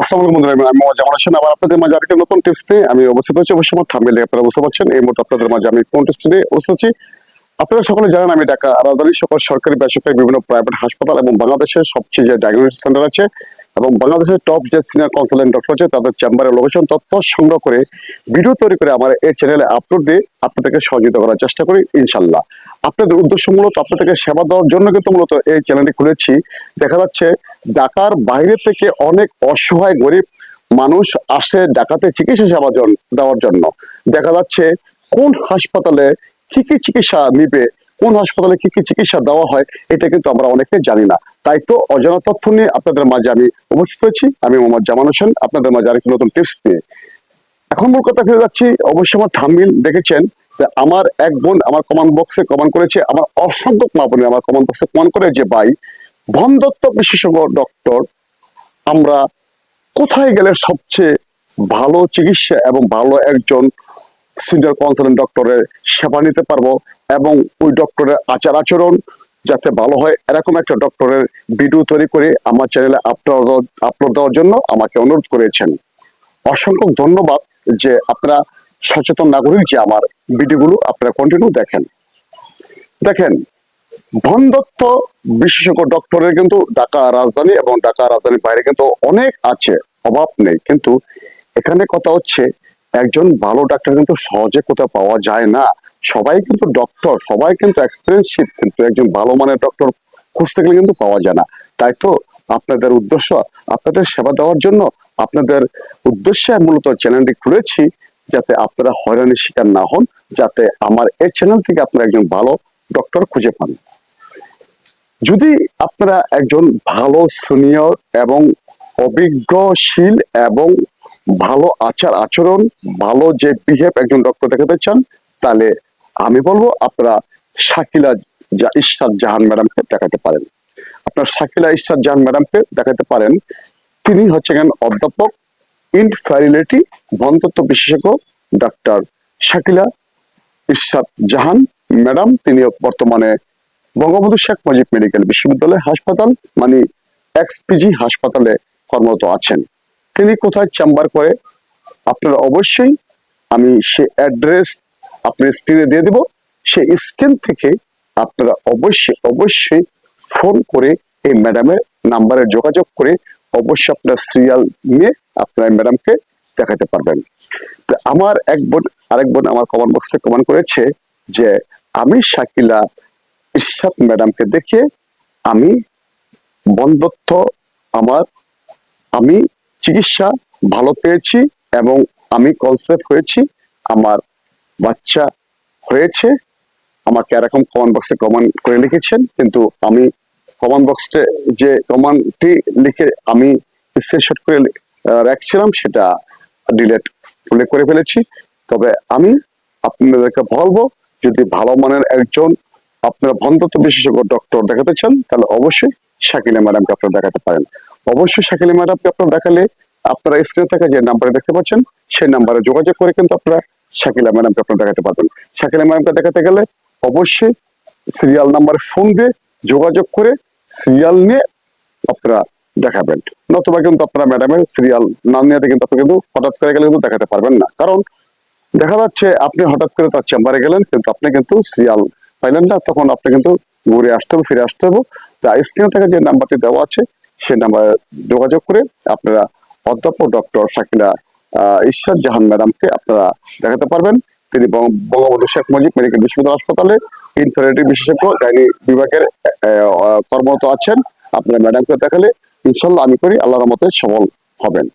আসসালামু আলাইকুম বন্ধুরা, আমি আবার আপনাদের মাঝে আরেকটা নতুন টিপস নিয়ে আমি অবস্থিত হচ্ছি অবশ্যই আমার আপনারা বুঝতে পারছেন। এই মুহূর্তে আপনাদের মাঝে আমি কোন টিপস নিয়ে অবস্থিত হচ্ছি আপনারা সকলে জানেন আমি ঢাকা রাজধানীর সকল সরকারি বেসরকারি বিভিন্ন প্রাইভেট হাসপাতাল এবং বাংলাদেশের সবচেয়ে যে ডায়াগনোস্টিক সেন্টার আছে এবং বাংলাদেশের টপ যে সিনিয়র কনসালটেন্ট ডক্টর আছে, তাদের চেম্বারের লোকেশন তথ্য সংগ্রহ করে ভিডিও তৈরি করে আমার এই চ্যানেলে আপলোড দিয়ে আপনাদেরকে সহযোগিতা করার চেষ্টা করি, ইনশাল্লাহ। আপনাদের উদ্দেশ্য মূলত আপনাদেরকে সেবা দেওয়ার জন্য কিন্তু মূলত এই চ্যানেলটি খুলেছি। দেখা যাচ্ছে ঢাকার বাইরে থেকে অনেক অসহায় গরিব মানুষ আসে ডাকাতে চিকিৎসা সেবা দেওয়ার জন্য। দেখা যাচ্ছে কোন হাসপাতালে কি কি চিকিৎসা নিবে কোন হাসপাতালে কি কি চিকিৎসা দেওয়া হয়, এটা কিন্তু আমরা অনেকে জানি না। তাই তো অজানা তথ্য নিয়ে আপনাদের মাঝে আমি উপস্থিত হয়েছি। আমি মোহাম্মদ জামান হোসেন, আপনাদের মাঝে আরেকটি নতুন টিপস নিয়ে। এখন মূল কথা ফিরে যাচ্ছি, অবশ্যই আমার থামিল দেখেছেন আমার এক বোন আমার কমান্ড বক্সে কমান্ড করেছে, আমার অসংখ্য মা বোনে আমার কমান্ড বক্সে কমান্ড করে যে, ভাই বন্ধত্ব বিশেষজ্ঞ ডক্টর আমরা কোথায় গেলে সবচেয়ে ভালো চিকিৎসা এবং ভালো একজন সিনিয়র কনসালটেন্ট ডক্টরের সেবা নিতে পারব? এবং ওই ডক্টরের আচার আচরণ যাতে ভালো হয়, এরকম একটা ডক্টরের ভিডিও তৈরি করে আমার চ্যানেলে আপলোড আপলোড দেওয়ার জন্য আমাকে অনুরোধ করেছেন। অসংখ্য ধন্যবাদ যে আপনারা সচেতন নাগরিক যে আমার ভিডিওগুলো আপনারা কন্টিনিউ দেখেন। দেখেন, বন্ধত্ব বিশেষজ্ঞ ডক্টরের কিন্তু ঢাকা রাজধানী এবং ঢাকা রাজধানীর বাইরে কিন্তু অনেক আছে, অভাব নেই। কিন্তু এখানে কথা হচ্ছে একজন ভালো ডাক্তার কিন্তু সহজে কোথাও পাওয়া যায় না। সবাই কিন্তু ডক্টর সবাই কিন্তু এক্সপিরিয়েন্সশিপ কিন্তু একজন ভালো মানের ডক্টর খুঁজতে গেলে কিন্তু পাওয়া যায় না। তাই তো আপনাদের উদ্দেশ্য, আপনাদের সেবা দেওয়ার জন্য আপনাদের উদ্দেশ্যে মূলত চ্যানেলটি খুলেছি, যাতে আপনারা হয়রানির শিকার না হন, যাতে আমার এই চ্যানেল থেকে আপনারা একজন ভালো ডক্টর খুঁজে পান। যদি আপনারা একজন ভালো সিনিয়র এবং অভিজ্ঞশীল এবং ভালো আচার আচরণ, ভালো যে বিহেভ একজন ডক্টর দেখাতে চান, তাহলে আমি বলব আপনারা শাকিলা জা- ইশরাত জাহান ম্যাডামকে দেখাতে পারেন। আপনার শাকিলা ইশরাত জাহান ম্যাডামকে দেখাতে পারেন। তিনি হচ্ছে হচ্ছেন অধ্যাপক ইনফ্যারিলিটি বন্ধত্ব বিশেষজ্ঞ ডক্টর শাকিলা ইশরাত জাহান ম্যাডাম। তিনি বর্তমানে বঙ্গবন্ধু শেখ মুজিব মেডিকেল বিশ্ববিদ্যালয় হাসপাতাল মানে এক্সপিজি হাসপাতালে কর্মরত আছেন। তিনি কোথায় চেম্বার করে, আপনারা অবশ্যই আমি সে অ্যাড্রেস আপনার স্ক্রিনে দিয়ে দেব। সেই স্ক্রিন থেকে আপনারা অবশ্যই অবশ্যই ফোন করে এই ম্যাডামের নাম্বারে যোগাযোগ করে অবশ্যই আপনার সিরিয়াল নিয়ে আপনার ম্যাডামকে দেখাতে পারবেন। তো আমার এক বোন, আরেক বোন আমার কমেন্ট বক্সে কমেন্ট করেছে যে, আমি শাকিলা ইশরাত ম্যাডামকে দেখে আমি বন্ধত্ব আমার, আমি চিকিৎসা ভালো পেয়েছি এবং আমি কনসেপ্ট হয়েছি, আমার বাচ্চা হয়েছে, আমাকে এরকম কমেন্ট বক্সে কমেন্ট করে লিখেছেন, কিন্তু আমি কমেন্ট বক্সে যে কমেন্টটি লিখে আমি স্ক্রিনশট করে রাখছিলাম, সেটা ডিলেট উল্লেখ করে ফেলেছি। তবে আমি আপনাদেরকে বলব, যদি ভালো মানের একজন আপনারা বন্ধত্ব বিশেষজ্ঞ ডক্টর দেখাতে চান, তাহলে অবশ্যই শাকিলা ম্যাডামকে আপনারা দেখাতে পারেন। অবশ্যই শাকিলা ম্যাডামকে আপনারা দেখালে আপনারা স্ক্রিনে থাকা যে নাম্বারে দেখতে পাচ্ছেন, সেই নাম্বারে যোগাযোগ করে কিন্তু আপনারা শাকিলা ম্যাডামকে আপনারা দেখাতে পারবেন। শাকিলা ম্যাডামকে দেখাতে গেলে অবশ্যই সিরিয়াল নাম্বারে ফোন দিয়ে যোগাযোগ করে সিরিয়াল নিয়ে আপনারা দেখাবেন। নতুবা কিন্তু আপনারা ম্যাডামের সিরিয়াল না নিয়ে কিন্তু আপনি কিন্তু হঠাৎ করে গেলে কিন্তু দেখাতে পারবেন না। কারণ দেখা যাচ্ছে আপনি হঠাৎ করে তার চেম্বারে গেলেন, কিন্তু আপনি কিন্তু সিরিয়াল পাইলেন না, তখন আপনি কিন্তু ঘুরে আসতে হবে, ফিরে আসতে হবে। স্ক্রিনে থেকে যে নাম্বারটি দেওয়া আছে সেই নাম্বারে যোগাযোগ করে আপনারা অধ্যাপক ডক্টর শাকিলা ঈশ্বর জাহান ম্যাডামকে আপনারা দেখাতে পারবেন। তিনি বঙ্গ- বঙ্গবন্ধু শেখ মুজিব মেডিকেল বিশ্ববিদ্যালয় হাসপাতালে ইনফারেটিভ বিশেষজ্ঞ গাইনি বিভাগের কর্মরত আছেন। আপনারা ম্যাডামকে দেখালে ইনশাল্লাহ আমি করি, আল্লাহর মতে সফল হবেন।